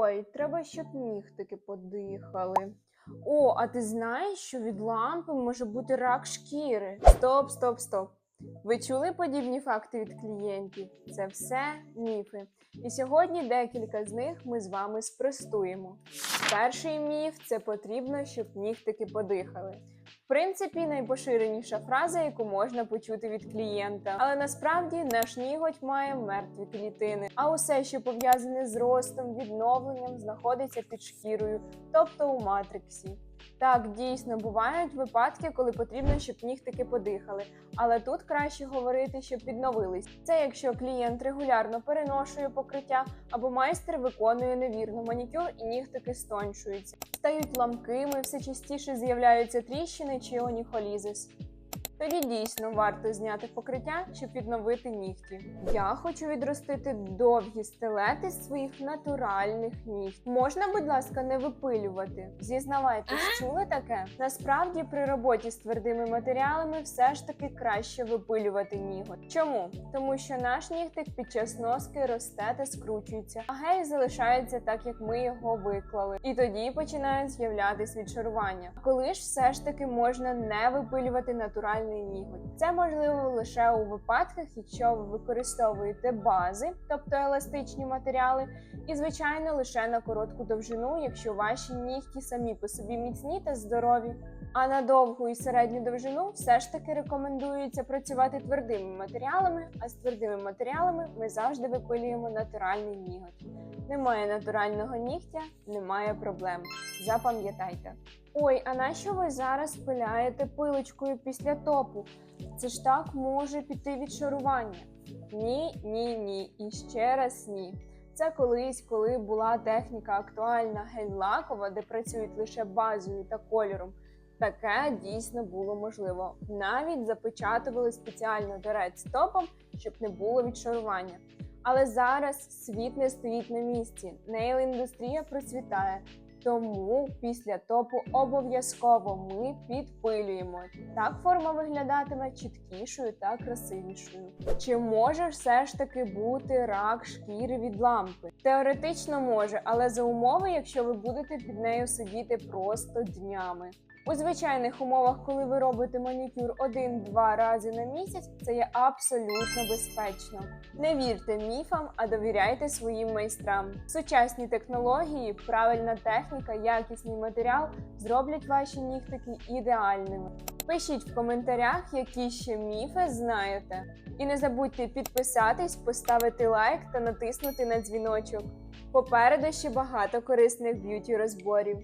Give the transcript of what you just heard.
Ой, треба, щоб нігтики подихали. О, а ти знаєш, що від лампи може бути рак шкіри? Стоп, стоп, стоп. Ви чули подібні факти від клієнтів? Це все міфи. І сьогодні декілька з них ми з вами спростуємо. Перший міф це потрібно, щоб нігтики подихали. Принципі, найпоширеніша фраза, яку можна почути від клієнта. Але насправді наш ніготь має мертві клітини, а усе, що пов'язане з ростом, відновленням, знаходиться під шкірою, тобто у матриксі. Так, дійсно бувають випадки, коли потрібно, щоб нігтики подихали, але тут краще говорити, щоб відновились. Це якщо клієнт регулярно переношує покриття або майстер виконує невірно манікюр і нігтики стончуються, стають ламкими, все частіше з'являються тріщини чи оніхолізис. Тоді дійсно варто зняти покриття, щоб відновити нігті. Я хочу відростити довгі стилети з своїх натуральних нігтів. Можна, будь ласка, не випилювати. Зізнавайтесь, чули таке? Насправді, при роботі з твердими матеріалами все ж таки краще випилювати ніготь. Чому? Тому що наш нігтик під час носки росте та скручується, а гель залишається так, як ми його виклали. І тоді починають з'являтись відшарування. Коли ж все ж таки можна не випилювати натуральний ніготь? Це можливо лише у випадках, якщо ви використовуєте бази, тобто еластичні матеріали, і звичайно лише на коротку довжину, якщо ваші нігті самі по собі міцні та здорові. А на довгу і середню довжину все ж таки рекомендується працювати твердими матеріалами, а з твердими матеріалами ми завжди випилюємо натуральний ніготь. Немає натурального нігтя, немає проблем. Запам'ятайте. Ой, а нащо ви зараз пиляєте пилочкою після топу? Це ж так може піти відшарування. Ні, ні, ні. І ще раз ні. Це колись, коли була техніка актуальна гель-лакова, де працюють лише базою та кольором. Таке дійсно було можливо. Навіть запечатували спеціально дерець топом, щоб не було відшарування. Але зараз світ не стоїть на місці. Нейл-індустрія процвітає. Тому після топу обов'язково ми підпилюємо. Так форма виглядатиме чіткішою та красивішою. Чи може все ж таки бути рак шкіри від лампи? Теоретично може, але за умови, якщо ви будете під нею сидіти просто днями. У звичайних умовах, коли ви робите манікюр один-два рази на місяць, це є абсолютно безпечно. Не вірте міфам, а довіряйте своїм майстрам. Сучасні технології, правильна техніка, якісний матеріал зроблять ваші нігтики ідеальними. Пишіть в коментарях, які ще міфи знаєте. І не забудьте підписатись, поставити лайк та натиснути на дзвіночок. Попереду ще багато корисних б'юті розборів.